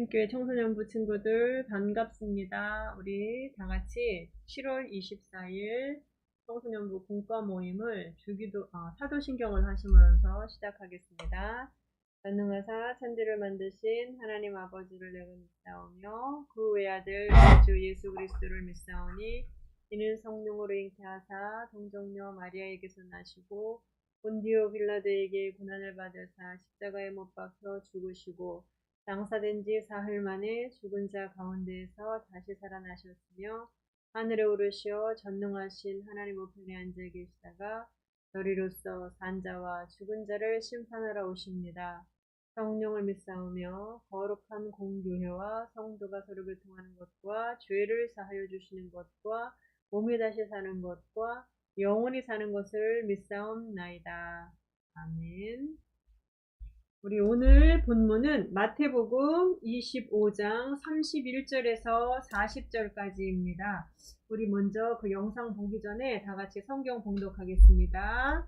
드림교회 청소년부 친구들 반갑습니다. 우리 다 같이 7월 24일 청소년부 공과 모임을 주기도, 아, 사도신경을 하시면서 시작하겠습니다. 전능하사 천지를 만드신 하나님 아버지를 내가 믿사오며 그 외아들 주 예수 그리스도를 믿사오니 이는 성령으로 잉태하사 동정녀 마리아에게서 나시고 본디오 빌라드에게 고난을 받으사 십자가에 못 박혀 죽으시고 장사된 지 사흘 만에 죽은 자 가운데에서 다시 살아나셨으며 하늘에 오르시어 전능하신 하나님 우편에 앉아 계시다가 너리로서 산자와 죽은 자를 심판하러 오십니다. 성령을 믿사오며 거룩한 공교회와 성도가 서로 교통하는 것과 죄를 사하여 주시는 것과 몸이 다시 사는 것과 영원히 사는 것을 믿사옵나이다. 아멘. 우리 오늘 본문은 마태복음 25장 31절에서 40절까지입니다. 우리 먼저 그 영상 보기 전에 다 같이 성경 봉독하겠습니다.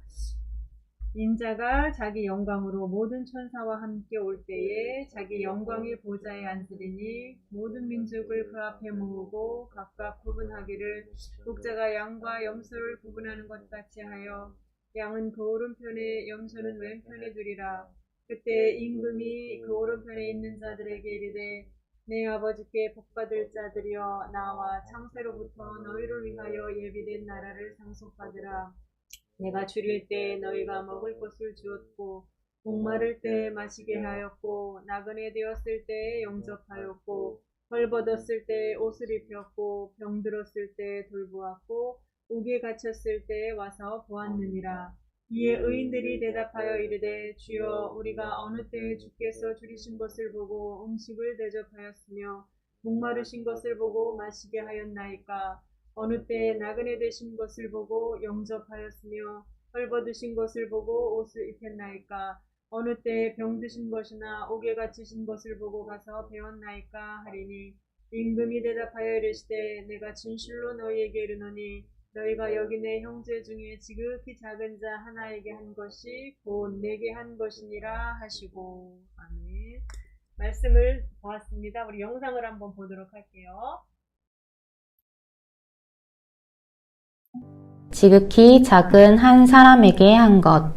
인자가 자기 영광으로 모든 천사와 함께 올 때에 자기 영광의 보좌에 앉으리니 모든 민족을 그 앞에 모으고 각각 구분하기를 목자가 양과 염소를 구분하는 것 같이 하여 양은 그 오른편에 염소는 왼편에 두리라 그때 임금이 그 오른편에 있는 자들에게 이르되 내 아버지께 복받을 자들이여 나와 창세로부터 너희를 위하여 예비된 나라를 상속받으라. 내가 줄일 때 너희가 먹을 것을 주었고 목마를 때 마시게 하였고 나그네 되었을 때 영접하였고 헐벗었을 때 옷을 입혔고 병들었을 때 돌보았고 옥에 갇혔을 때 와서 보았느니라 이에 의인들이 대답하여 이르되 주여 우리가 어느 때에 주께서 줄이신 것을 보고 음식을 대접하였으며 목마르신 것을 보고 마시게 하였나이까? 어느 때에 나그네 되신 것을 보고 영접하였으며 헐벗으신 것을 보고 옷을 입혔나이까? 어느 때에 병드신 것이나 옥에 갇히신 것을 보고 가서 배웠나이까? 하리니 임금이 대답하여 이르시되 내가 진실로 너희에게 이르노니 너희가 여기 내 형제 중에 지극히 작은 자 하나에게 한 것이 곧 내게 한 것이니라 하시고 아멘 말씀을 보았습니다. 우리 영상을 한번 보도록 할게요. 지극히 작은 한 사람에게 한 것.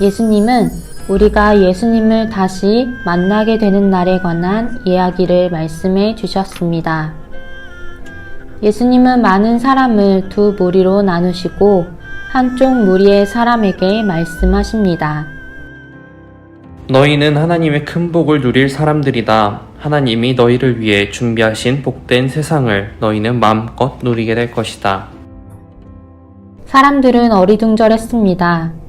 예수님은 우리가 예수님을 다시 만나게 되는 날에 관한 이야기를 말씀해 주셨습니다. 예수님은 많은 사람을 두 무리로 나누시고 한쪽 무리의 사람에게 말씀하십니다. 너희는 하나님의 큰 복을 누릴 사람들이다. 하나님이 너희를 위해 준비하신 복된 세상을 너희는 마음껏 누리게 될 것이다. 사람들은 어리둥절했습니다.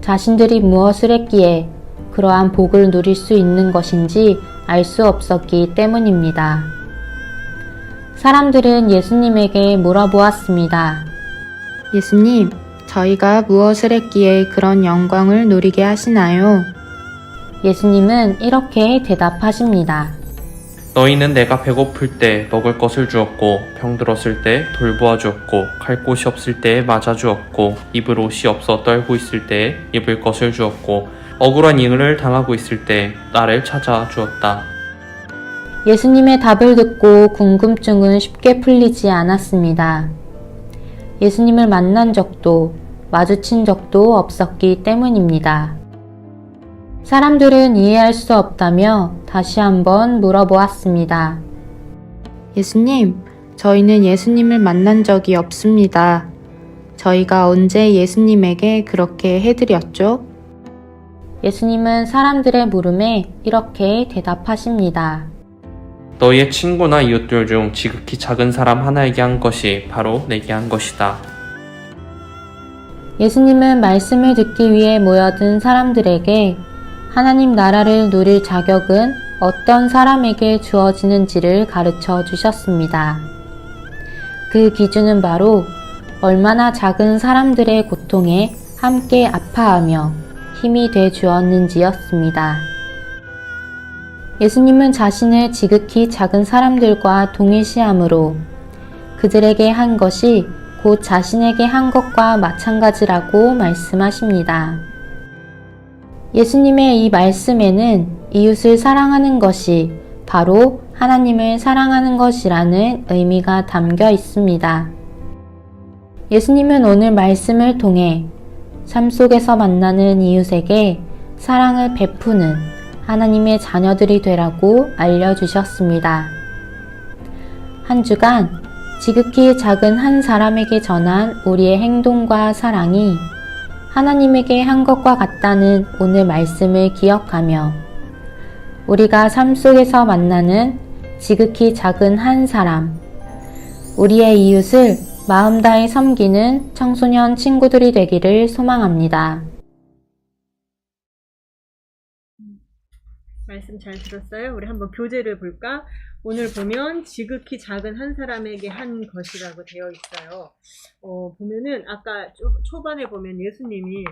자신들이 무엇을 했기에 그러한 복을 누릴 수 있는 것인지 알 수 없었기 때문입니다. 사람들은 예수님에게 물어보았습니다. 예수님, 저희가 무엇을 했기에 그런 영광을 누리게 하시나요? 예수님은 이렇게 대답하십니다. 너희는 내가 배고플 때 먹을 것을 주었고, 병들었을 때 돌보아 주었고, 갈 곳이 없을 때에 맞아 주었고, 입을 옷이 없어 떨고 있을 때에 입을 것을 주었고, 억울한 일을 당하고 있을 때 나를 찾아 주었다. 예수님의 답을 듣고 궁금증은 쉽게 풀리지 않았습니다. 예수님을 만난 적도 마주친 적도 없었기 때문입니다. 사람들은 이해할 수 없다며 다시 한번 물어보았습니다. 예수님, 저희는 예수님을 만난 적이 없습니다. 저희가 언제 예수님에게 그렇게 해드렸죠? 예수님은 사람들의 물음에 이렇게 대답하십니다. 너희의 친구나 이웃들 중 지극히 작은 사람 하나에게 한 것이 바로 내게 한 것이다. 예수님은 말씀을 듣기 위해 모여든 사람들에게 하나님 나라를 누릴 자격은 어떤 사람에게 주어지는지를 가르쳐 주셨습니다. 그 기준은 바로 얼마나 작은 사람들의 고통에 함께 아파하며 힘이 돼 주었는지였습니다. 예수님은 자신을 지극히 작은 사람들과 동일시함으로 그들에게 한 것이 곧 자신에게 한 것과 마찬가지라고 말씀하십니다. 예수님의 이 말씀에는 이웃을 사랑하는 것이 바로 하나님을 사랑하는 것이라는 의미가 담겨 있습니다. 예수님은 오늘 말씀을 통해 삶 속에서 만나는 이웃에게 사랑을 베푸는 하나님의 자녀들이 되라고 알려주셨습니다. 한 주간 지극히 작은 한 사람에게 전한 우리의 행동과 사랑이 하나님에게 한 것과 같다는 오늘 말씀을 기억하며 우리가 삶 속에서 만나는 지극히 작은 한 사람, 우리의 이웃을 마음 다해 섬기는 청소년 친구들이 되기를 소망합니다. 말씀 잘 들었어요? 우리 한번 교재를 볼까? 오늘 보면 지극히 작은 한 사람에게 한 것이라고 되어 있어요. 어, 보면은 아까 초, 초반에 보면 예수님이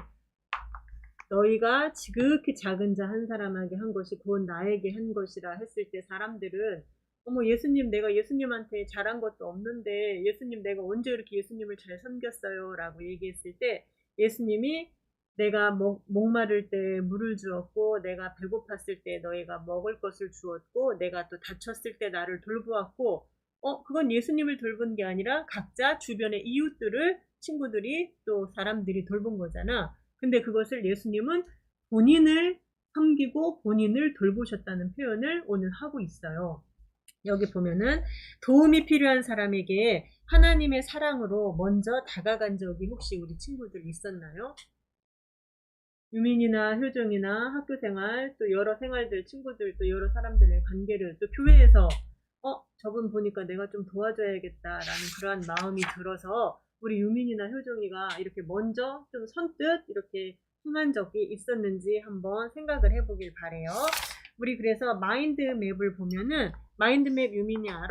너희가 지극히 작은 자 한 사람에게 한 것이 곧 나에게 한 것이라 했을 때 사람들은 어머 예수님 내가 예수님한테 잘한 것도 없는데 예수님 내가 언제 이렇게 예수님을 잘 섬겼어요 라고 얘기했을 때 예수님이 내가 목, 목마를 때 물을 주었고 내가 배고팠을 때 너희가 먹을 것을 주었고 내가 또 다쳤을 때 나를 돌보았고 어 그건 예수님을 돌본 게 아니라 각자 주변의 이웃들을 친구들이 또 사람들이 돌본 거잖아 근데 그것을 예수님은 본인을 섬기고 본인을 돌보셨다는 표현을 오늘 하고 있어요 여기 보면은 도움이 필요한 사람에게 하나님의 사랑으로 먼저 다가간 적이 혹시 우리 친구들 있었나요? 유민이나 효정이나 학교 생활, 또 여러 생활들, 친구들, 또 여러 사람들의 관계를, 또 교회에서, 어, 저분 보니까 내가 좀 도와줘야겠다라는 그러한 마음이 들어서, 우리 유민이나 효정이가 이렇게 먼저 좀 선뜻 이렇게 흥한 적이 있었는지 한번 생각을 해보길 바래요. 우리 그래서 마인드맵을 보면은, 마인드맵 유민이 알아?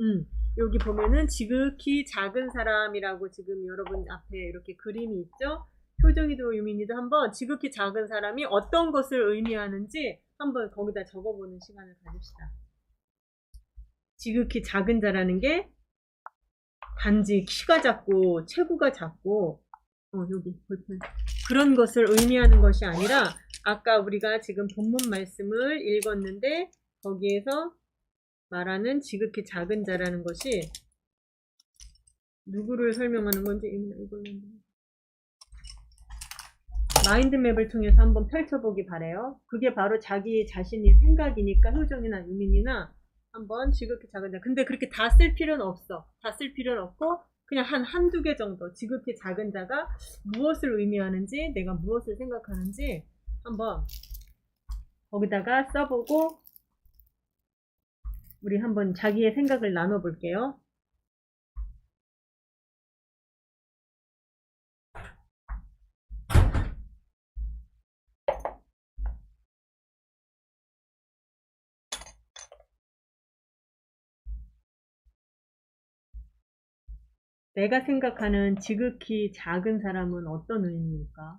음, 여기 보면은 지극히 작은 사람이라고 지금 여러분 앞에 이렇게 그림이 있죠? 효정이도 유민이도 한번 지극히 작은 사람이 어떤 것을 의미하는지 한번 거기다 적어보는 시간을 가집시다. 지극히 작은 자라는 게 단지 키가 작고 체구가 작고 어 여기 볼펜 그런 것을 의미하는 것이 아니라 아까 우리가 지금 본문 말씀을 읽었는데 거기에서 말하는 지극히 작은 자라는 것이 누구를 설명하는 건지 이걸로 마인드맵을 통해서 한번 펼쳐보기 바래요. 그게 바로 자기 자신이 생각이니까 효정이나 유민이나 한번 지극히 작은 자. 근데 그렇게 다 쓸 필요는 없어. 다 쓸 필요는 없고 그냥 한 한두 개 정도 지극히 작은 자가 무엇을 의미하는지 내가 무엇을 생각하는지 한번 거기다가 써보고 우리 한번 자기의 생각을 나눠볼게요. 내가 생각하는 지극히 작은 사람은 어떤 의미일까?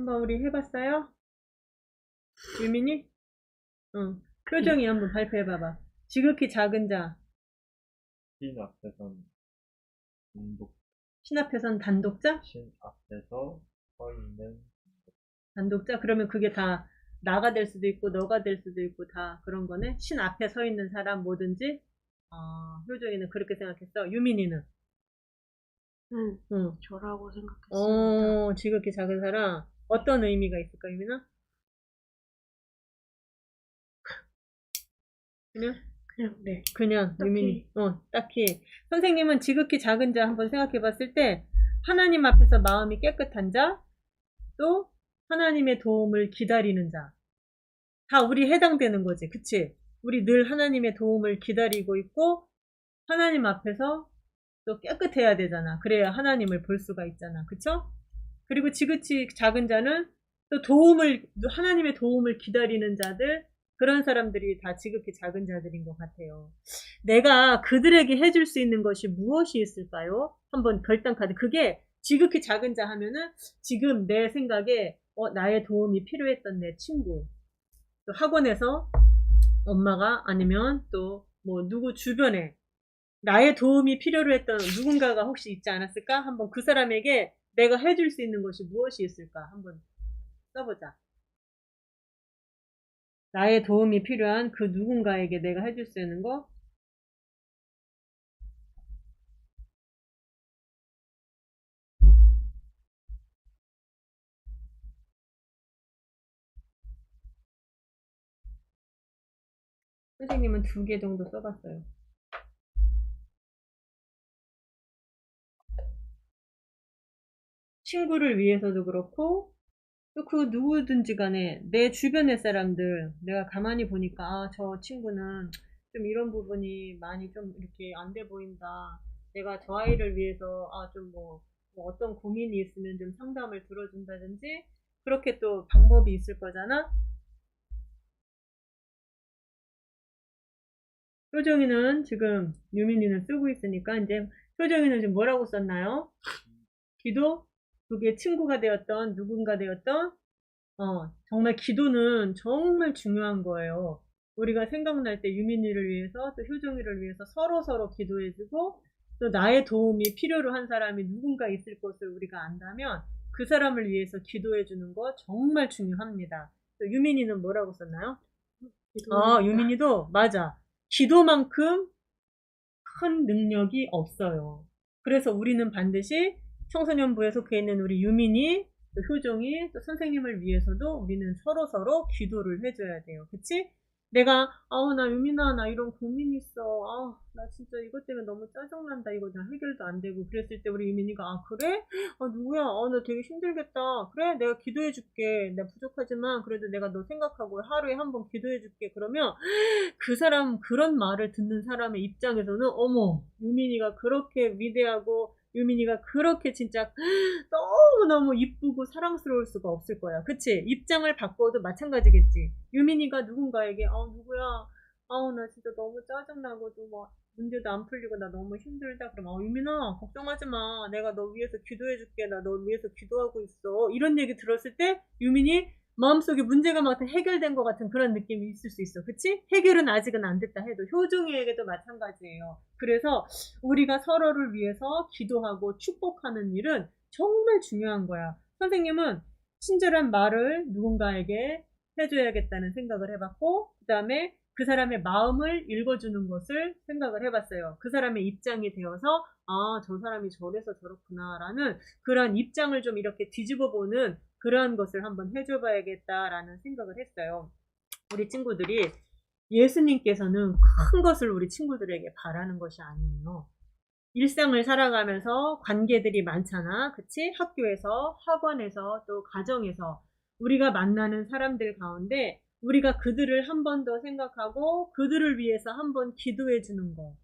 한번 우리 해봤어요? 유민이? 응. 표정이 한번 발표해봐봐. 지극히 작은 자, 신 앞에선 단독, 신 앞에선 단독자? 신 앞에서 서 있는 단독자? 그러면 그게 다 나가 될 수도 있고 너가 될 수도 있고 다 그런 거네? 신 앞에 서 있는 사람 뭐든지? 어, 효정이는 그렇게 생각했어. 유민이는? 응, 응. 저라고 생각했습니다. 어, 지극히 작은 사람. 어떤 의미가 있을까, 유민아? 그러면? 그냥 네. 그냥 딱히. 유민이 어 딱히 선생님은 지극히 작은 자 한번 생각해 봤을 때 하나님 앞에서 마음이 깨끗한 자 또 하나님의 도움을 기다리는 자 다 우리 해당되는 거지 그치 우리 늘 하나님의 도움을 기다리고 있고 하나님 앞에서 또 깨끗해야 되잖아 그래야 하나님을 볼 수가 있잖아 그쵸 그리고 지극히 작은 자는 또 도움을 하나님의 도움을 기다리는 자들 그런 사람들이 다 지극히 작은 자들인 것 같아요. 내가 그들에게 해줄 수 있는 것이 무엇이 있을까요? 한번 결단 카드. 그게 지극히 작은 자 하면은 지금 내 생각에 어, 나의 도움이 필요했던 내 친구, 또 학원에서 엄마가 아니면 또 뭐 누구 주변에 나의 도움이 필요로 했던 누군가가 혹시 있지 않았을까? 한번 그 사람에게 내가 해줄 수 있는 것이 무엇이 있을까? 한번 써보자. 나의 도움이 필요한 그 누군가에게 내가 해줄 수 있는 거? 선생님은 두 개 정도 써봤어요. 친구를 위해서도 그렇고, 또 그 누구든지 간에 내 주변의 사람들, 내가 가만히 보니까, 아, 저 친구는 좀 이런 부분이 많이 좀 이렇게 안 돼 보인다. 내가 저 아이를 위해서, 아, 좀 뭐, 뭐 어떤 고민이 있으면 좀 상담을 들어준다든지, 그렇게 또 방법이 있을 거잖아? 효정이는 지금 유민이는 쓰고 있으니까 이제 효정이는 지금 뭐라고 썼나요? 기도? 그게 친구가 되었던 누군가 되었던 어 정말 기도는 정말 중요한 거예요. 우리가 생각날 때 유민이를 위해서 또 효정이를 위해서 서로 서로 기도해주고 또 나의 도움이 필요로 한 사람이 누군가 있을 것을 우리가 안다면 그 사람을 위해서 기도해 주는 거 정말 중요합니다. 또 유민이는 뭐라고 썼나요? 아, 유민이도 맞아. 기도만큼 큰 능력이 없어요. 그래서 우리는 반드시 청소년부에 속해 있는 우리 유민이, 또 효종이, 또 선생님을 위해서도 우리는 서로 서로 기도를 해줘야 돼요. 그치? 내가, 아우, 나 유민아, 나 이런 고민 있어. 아, 나 진짜 이것 때문에 너무 짜증난다. 이거 나 해결도 안 되고. 그랬을 때 우리 유민이가, 아, 그래? 아, 누구야? 아, 나 되게 힘들겠다. 그래? 내가 기도해 줄게. 내가 부족하지만, 그래도 내가 너 생각하고 하루에 한 번 기도해 줄게. 그러면, 그 사람, 그런 말을 듣는 사람의 입장에서는, 어머, 유민이가 그렇게 위대하고, 유민이가 그렇게 진짜 너무너무 이쁘고 사랑스러울 수가 없을 거야. 그치? 입장을 바꿔도 마찬가지겠지. 유민이가 누군가에게, 아, 누구야. 아우, 나 진짜 너무 짜증나고, 또 뭐, 문제도 안 풀리고, 나 너무 힘들다. 그럼, 아, 유민아, 걱정하지 마. 내가 너 위해서 기도해줄게. 나 너 위해서 기도하고 있어. 이런 얘기 들었을 때, 유민이 마음속에 문제가 막 해결된 것 같은 그런 느낌이 있을 수 있어. 그치? 해결은 아직은 안 됐다 해도 효종이에게도 마찬가지예요. 그래서 우리가 서로를 위해서 기도하고 축복하는 일은 정말 중요한 거야. 선생님은 친절한 말을 누군가에게 해줘야겠다는 생각을 해봤고, 그 다음에 그 사람의 마음을 읽어주는 것을 생각을 해봤어요. 그 사람의 입장이 되어서, 아, 저 사람이 저래서 저렇구나라는 그런 입장을 좀 이렇게 뒤집어 보는 그러한 것을 한번 해줘봐야겠다라는 생각을 했어요. 우리 친구들이 예수님께서는 큰 것을 우리 친구들에게 바라는 것이 아니에요. 일상을 살아가면서 관계들이 많잖아. 그치? 학교에서, 학원에서, 또 가정에서 우리가 만나는 사람들 가운데 우리가 그들을 한 번 더 생각하고 그들을 위해서 한 번 기도해 주는 거.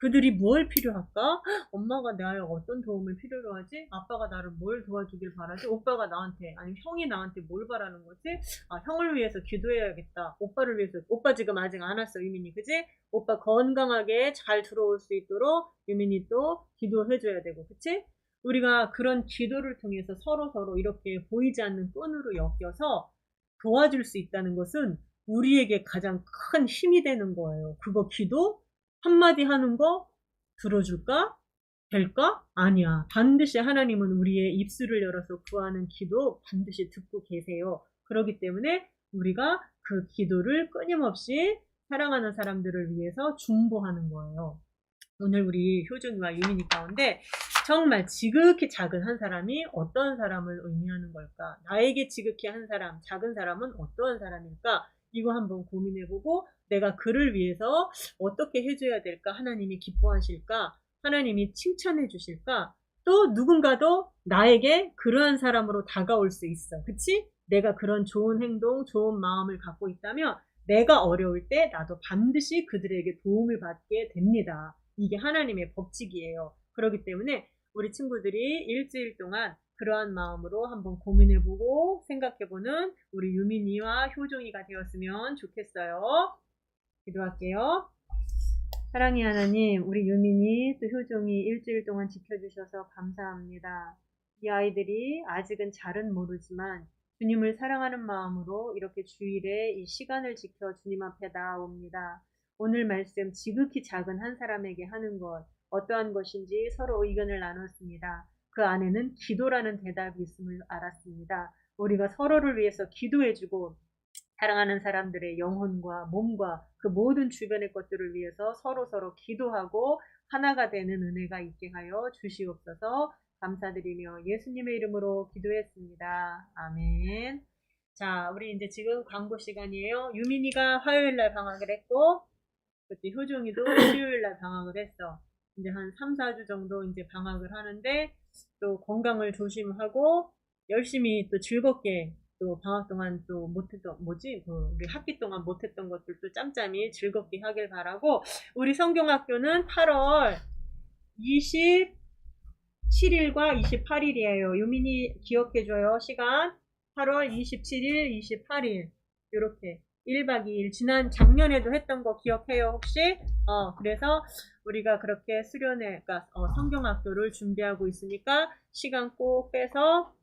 그들이 뭘 필요할까? 엄마가 나의 어떤 도움을 필요로 하지? 아빠가 나를 뭘 도와주길 바라지? 오빠가 나한테, 아니 형이 나한테 뭘 바라는 거지? 아, 형을 위해서 기도해야겠다. 오빠를 위해서, 오빠 지금 아직 안 왔어, 유민이, 그지? 오빠 건강하게 잘 들어올 수 있도록 유민이 또 기도해줘야 되고, 그치? 우리가 그런 기도를 통해서 서로 서로 이렇게 보이지 않는 끈으로 엮여서 도와줄 수 있다는 것은 우리에게 가장 큰 힘이 되는 거예요. 그거 기도? 한마디 하는 거 들어줄까? 될까? 아니야. 반드시 하나님은 우리의 입술을 열어서 구하는 기도 반드시 듣고 계세요. 그렇기 때문에 우리가 그 기도를 끊임없이 사랑하는 사람들을 위해서 중보하는 거예요. 오늘 우리 효준이와 유민이 가운데 정말 지극히 작은 한 사람이 어떤 사람을 의미하는 걸까? 나에게 지극히 한 사람, 작은 사람은 어떠한 사람일까? 이거 한번 고민해보고 내가 그를 위해서 어떻게 해줘야 될까? 하나님이 기뻐하실까? 하나님이 칭찬해 주실까? 또 누군가도 나에게 그러한 사람으로 다가올 수 있어. 그치? 내가 그런 좋은 행동, 좋은 마음을 갖고 있다면 내가 어려울 때 나도 반드시 그들에게 도움을 받게 됩니다. 이게 하나님의 법칙이에요. 그렇기 때문에 우리 친구들이 일주일 동안 그러한 마음으로 한번 고민해보고 생각해보는 우리 유민이와 효종이가 되었으면 좋겠어요. 기도할게요. 사랑의 하나님, 우리 유민이 또 효종이 일주일 동안 지켜주셔서 감사합니다. 이 아이들이 아직은 잘은 모르지만 주님을 사랑하는 마음으로 이렇게 주일에 이 시간을 지켜 주님 앞에 나아옵니다. 오늘 말씀 지극히 작은 한 사람에게 하는 것, 어떠한 것인지 서로 의견을 나눴습니다. 그 안에는 기도라는 대답이 있음을 알았습니다. 우리가 서로를 위해서 기도해주고 사랑하는 사람들의 영혼과 몸과 그 모든 주변의 것들을 위해서 서로 서로 기도하고 하나가 되는 은혜가 있게 하여 주시옵소서 감사드리며 예수님의 이름으로 기도했습니다. 아멘. 자, 우리 이제 지금 광고 시간이에요. 유민이가 화요일 날 방학을 했고, 그때 효종이도 수요일 날 방학을 했어. 이제 한 3, 4주 정도 이제 방학을 하는데, 또 건강을 조심하고, 열심히 또 즐겁게 또 방학 동안 또 못했던 뭐지 그 우리 학기 동안 못했던 것들도 짬짬이 즐겁게 하길 바라고 우리 성경학교는 8월 27일과 28일이에요. 유민이 기억해줘요. 시간 8월 27일, 28일 이렇게 1박 2일 지난 작년에도 했던 거 기억해요 혹시? 어 그래서 우리가 그렇게 수련회 그러니까 어, 성경학교를 준비하고 있으니까 시간 꼭 빼서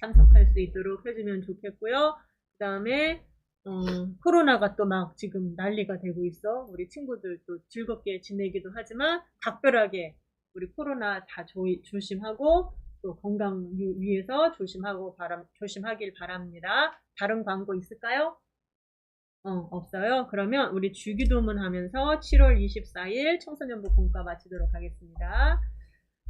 참석할 수 있도록 해주면 좋겠고요. 그 다음에 어, 코로나가 또 막 지금 난리가 되고 있어. 우리 친구들 또 즐겁게 지내기도 하지만 각별하게 우리 코로나 다 조, 조심하고 또 건강 위- 위해서 조심하고 바람, 조심하길 바랍니다. 다른 광고 있을까요? 어, 없어요? 그러면 우리 주기도문 하면서 7월 24일 청소년부 공과 마치도록 하겠습니다.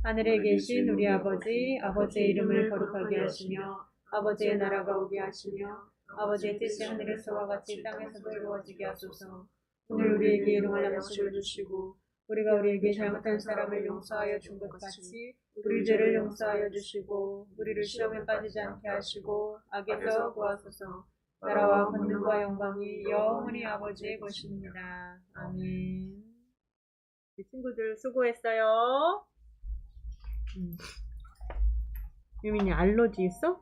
하늘에 계신 우리 아버지, 아버지의 이름을 거룩하게 하시며, 아버지의 나라가 오게 하시며, 아버지의 뜻이 하늘에서와 같이 땅에서도 이루어지게 하소서. 오늘 우리에게 일용할 양식을 주시고, 우리가 우리에게 잘못한 사람을 용서하여 준 것 같이, 우리 죄를 용서하여 주시고, 우리를 시험에 빠지지 않게 하시고, 악에서 구하소서. 나라와 권능과 영광이 영원히 아버지의 것입니다. 아멘. 우리 친구들 수고했어요. 음. 유민이 알러지 있어?